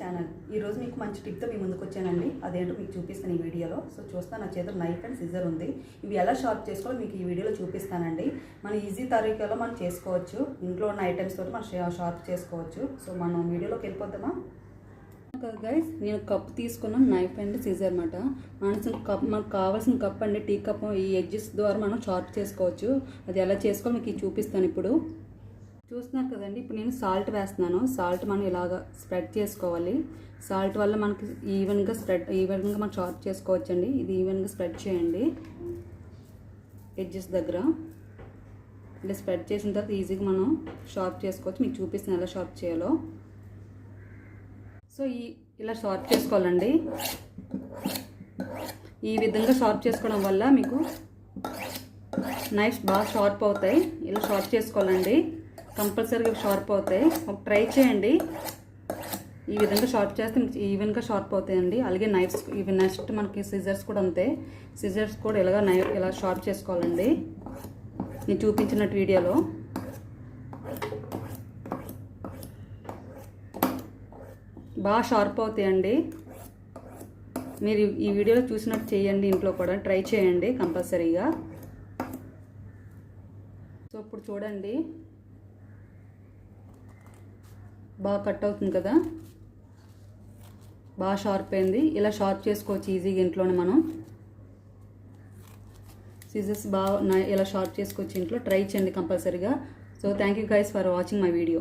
Channel ఈరోజు మీకు మంచి టిప్తో మీ ముందుకు వచ్చానండి. అదేంటో మీకు చూపిస్తాను ఈ వీడియోలో. సో చూస్తాను నా చేతిలో నైఫ్ అండ్ సిజర్ ఉంది. ఇవి ఎలా షార్ప్ చేసుకోవాలో మీకు ఈ వీడియోలో చూపిస్తానండి. మనం ఈజీ తరీకాలో మనం చేసుకోవచ్చు. ఇంట్లో ఉన్న ఐటమ్స్ తోటి మనం షార్ప్ చేసుకోవచ్చు. సో మనం వీడియోలోకి వెళ్ళిపోద్దామా గైస్ నేను కప్ తీసుకున్నాను నైఫ్ అండ్ సీజర్ అనమాట మనసు కప్ మనకు కావాల్సిన కప్ అండి. టీ కప్ ఈ ఎడ్జెస్ ద్వారా మనం షార్ప్ చేసుకోవచ్చు. అది ఎలా చేసుకోవాలో మీకు చూపిస్తాను ఇప్పుడు. చూస్తున్నారు కదండి ఇప్పుడు నేను సాల్ట్ వేస్తున్నాను. సాల్ట్ మనం ఇలాగ స్ప్రెడ్ చేసుకోవాలి. సాల్ట్ వల్ల మనకి ఈవెన్గా స్ప్రెడ్ ఈవెన్గా మనం షార్ప్ చేసుకోవచ్చండి. ఇది ఈవెన్గా స్ప్రెడ్ చేయండి. ఎడ్జెస్ దగ్గర. ఇలా స్ప్రెడ్ చేసిన తర్వాత ఈజీగా మనం షార్ప్ చేసుకోవచ్చు. మీకు చూపిస్తాను ఎలా షార్ప్ చేయాలో. సో ఈ ఇలా షార్ప్ చేసుకోవాలండి. ఈ విధంగా షార్ప్ చేసుకోవడం వల్ల మీకు నైఫ్స్ బాగా షార్ప్ అవుతాయి. ఇలా షార్ప్ చేసుకోవాలండి. కంపల్సరీగా షార్ప్ అవుతాయి. ఒక ట్రై చేయండి. ఈ విధంగా షార్ప్ చేస్తే మీకు ఈవెన్గా షార్ప్ అవుతాయండి. అలాగే నైఫ్స్ ఇవి నెక్స్ట్ మనకి సిజర్స్ కూడా అంతే. సిజర్స్ కూడా ఇలాగ నైఫ్ ఇలా షార్ప్ చేసుకోవాలండి. నేను చూపించినట్టు వీడియోలో. బాగా షార్ప్ అవుతాయండి. మీరు ఈ వీడియోలో చూసినట్టు చేయండి ఇంట్లో కూడా. ట్రై చేయండి కంపల్సరీగా. సో ఇప్పుడు చూడండి. బాగా కట్ అవుతుంది కదా? బాగా షార్ప్ అయింది. ఇలా షార్ప్ చేసుకోవచ్చు ఈజీగా ఇంట్లోనే మనం. సీజర్స్ బాగా ఇలా షార్ప్ చేసుకోవచ్చు ఇంట్లో. ట్రై చేయండి కంపల్సరీగా. So thank you guys for watching my video.